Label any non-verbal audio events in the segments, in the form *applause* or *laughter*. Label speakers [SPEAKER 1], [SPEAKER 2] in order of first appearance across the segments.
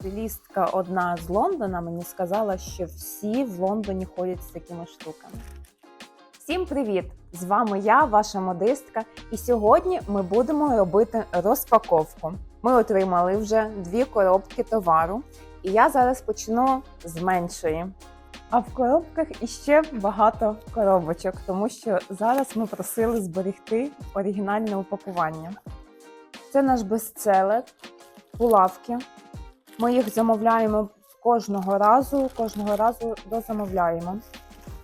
[SPEAKER 1] Стилістка одна з Лондона мені сказала, що всі в Лондоні ходять з такими штуками. Всім привіт! З вами я, ваша модистка, і сьогодні ми будемо робити розпаковку. Ми отримали вже дві коробки товару, і я зараз почну з меншої. А в коробках іще багато коробочок, тому що зараз ми просили зберегти оригінальне упакування. Це наш бестселер, булавки. Ми їх замовляємо кожного разу, кожного разу дозамовляємо,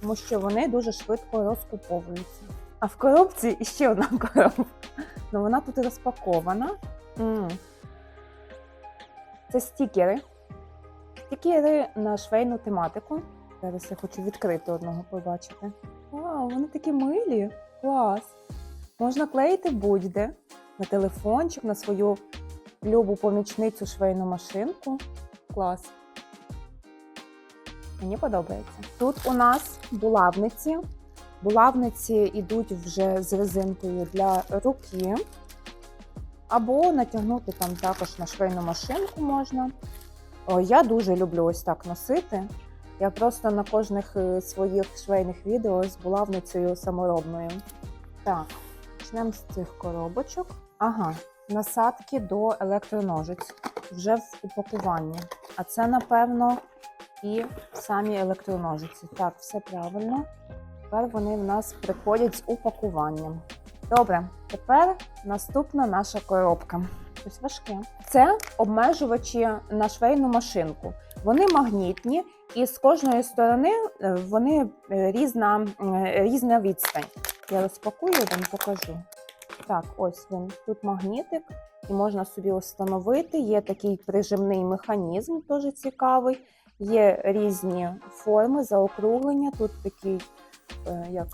[SPEAKER 1] тому що вони дуже швидко розкуповуються. А в коробці іще одна *laughs* коробка. Ну вона тут розпакована. Це стікери. Стікери на швейну тематику. Зараз я хочу відкрити одного побачити. Вау, вони такі милі! Клас! Можна клеїти будь-де на телефончик, на свою любу помічницю швейну машинку. Клас. Мені подобається. Тут у нас булавниці. Булавниці йдуть вже з резинкою для руки. Або натягнути там також на швейну машинку можна. Я дуже люблю ось так носити. Я просто на кожних е, своїх швейних відео з булавницею саморобною. Так, почнемо з цих коробочок. Ага, насадки до електроножиць вже в упакуванні. А це, напевно, і самі електроножиці. Так, все правильно. Тепер вони в нас приходять з упакуванням. Добре, тепер наступна наша коробка. Щось важке. Це обмежувачі на швейну машинку. Вони магнітні, і з кожної сторони е, вони е, різна, е, різна відстань. Я розпакую вам покажу. Так, ось він. Тут магнітик, і можна собі встановити. Є такий прижимний механізм, дуже цікавий. Є різні форми, заокруглення. Тут такий е, як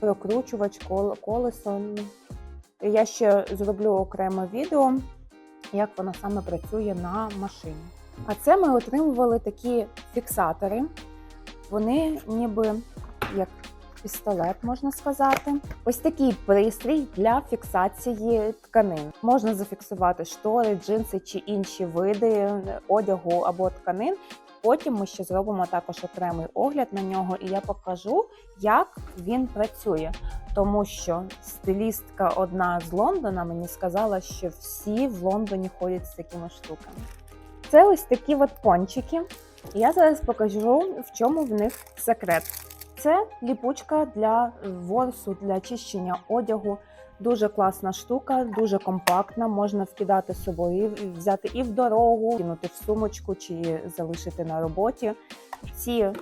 [SPEAKER 1] прокручувач, колесо. Я ще зроблю окреме відео, як воно саме працює на машині. А це ми отримували такі фіксатори. Вони ніби як пістолет, можна сказати. Ось такий пристрій для фіксації тканин. Можна зафіксувати штори, джинси чи інші види одягу або тканин. Потім ми ще зробимо також окремий огляд на нього, і я покажу, як він працює. Тому що стилістка одна з Лондона мені сказала, що всі в Лондоні ходять з такими штуками. Це ось такі от пончики. Я зараз покажу, в чому в них секрет. Це ліпучка для ворсу, для очищення одягу. Дуже класна штука, дуже компактна. Можна вкидати з собою, взяти і в дорогу, кинути в сумочку чи залишити на роботі. Ці е,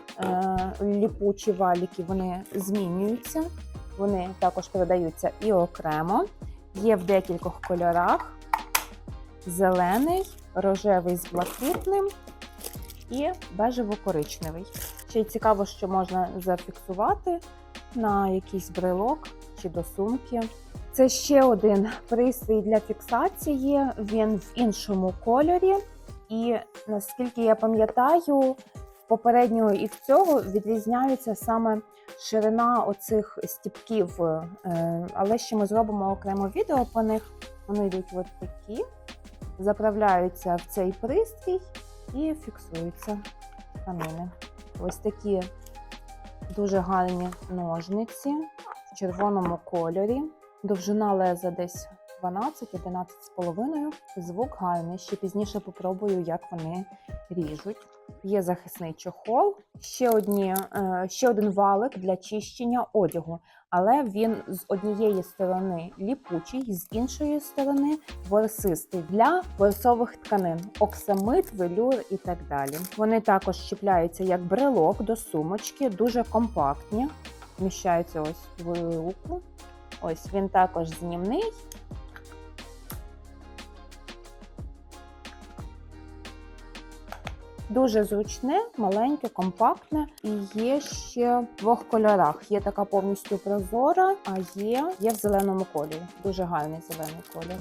[SPEAKER 1] ліпучі валіки вони змінюються. Вони також продаються і окремо. Є в декількох кольорах: зелений, рожевий з блакитним і бежево-коричневий. Ще й цікаво, що можна зафіксувати на якийсь брелок чи до сумки. Це ще один пристрій для фіксації. Він в іншому кольорі. І наскільки я пам'ятаю, попереднього і в цього відрізняється саме ширина оцих стіпків. Е, Але ще ми зробимо окремо відео по них. Вони йдуть от такі, заправляються в цей пристрій і фіксуються тканини. Ось такі дуже гарні ножниці в червоному кольорі. Довжина леза десь 12-11,5. Звук гарний. Ще пізніше попробую, як вони ріжуть. Є захисний чохол, ще, одні, е, ще один валик для чищення одягу, але він з однієї сторони ліпучий, з іншої сторони ворсистий для ворсових тканин, оксамит, велюр і так далі. Вони також чіпляються як брелок до сумочки, дуже компактні, вміщаються ось в руку. Ось він також знімний. Дуже зручне, маленьке, компактне і є ще в двох кольорах. Є така повністю прозора, а є, є в зеленому кольорі. Дуже гарний зелений колір.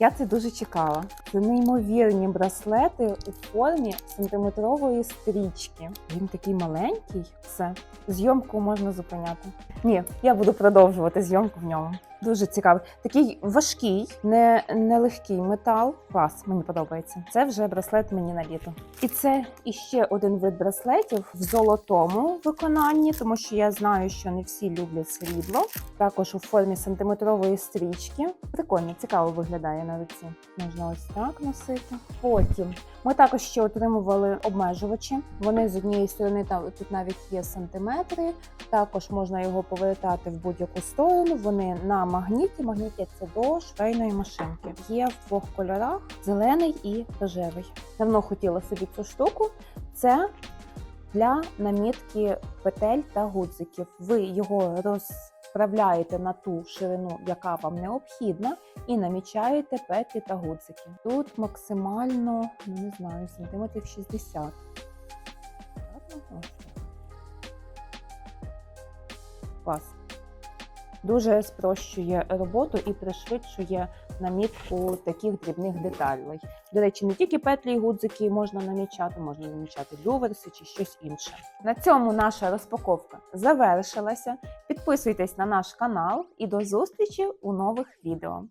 [SPEAKER 1] Я це дуже чекала. Це неймовірні браслети у формі сантиметрової стрічки. Він такий маленький. Все, зйомку можна зупиняти. Ні, я буду продовжувати зйомку в ньому. Дуже цікавий. Такий важкий, не, не легкий метал. Клас, мені подобається. Це вже браслет мені на літо. І це іще один вид браслетів в золотому виконанні, тому що я знаю, що не всі люблять срібло. Також у формі сантиметрової стрічки. Прикольно, цікаво виглядає на руці. Можна ось так носити. Потім ми також ще отримували обмежувачі. Вони з однієї сторони там тут навіть є сантиметри. Також можна його повертати в будь-яку сторону. Вони на магніті. Магніті це до швейної машинки. Є в двох кольорах: зелений і рожевий. Давно хотіла собі цю штуку. Це для намітки петель та гудзиків. Ви його розправляєте на ту ширину, яка вам необхідна, і намічаєте петлі та гудзики. Тут максимально, ну не знаю, сантиметрів 60. Ладно. Клас. Дуже спрощує роботу і пришвидшує намітку таких дрібних деталей. До речі, не тільки петлі і гудзики можна намічати, можна намічати люверси чи щось інше. На цьому наша розпаковка завершилася. Підписуйтесь на наш канал і до зустрічі у нових відео.